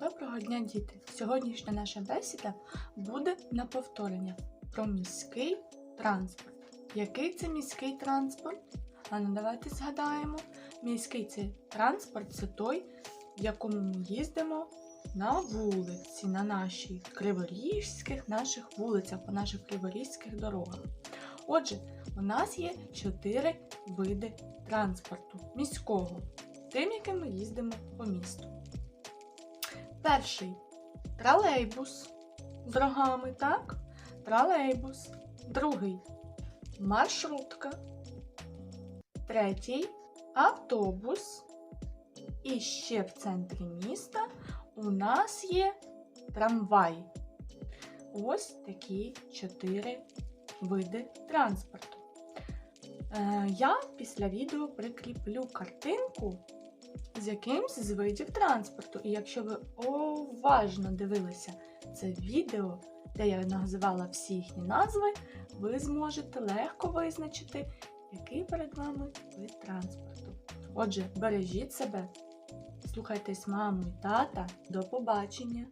Доброго дня, діти! Сьогоднішня наша бесіда буде на повторення про міський транспорт. Який це міський транспорт? А ну давайте згадаємо. Міський це транспорт це той, в якому ми їздимо на вулиці, на нашій криворізьких наших вулицях, по наших криворізьких дорогах. Отже, у нас є чотири види транспорту міського, тим, яким ми їздимо по місту. Перший тролейбус з рогами, так? Тролейбус. Другий маршрутка. Третій автобус. І ще в центрі міста у нас є трамвай. Ось такі чотири види транспорту. Е, я після відео прикріплю картинку з якимсь з видів транспорту. І якщо ви уважно дивилися це відео, де я називала всі їхні назви, ви зможете легко визначити, який перед вами вид транспорту. Отже, бережіть себе, слухайтесь маму і тата. До побачення!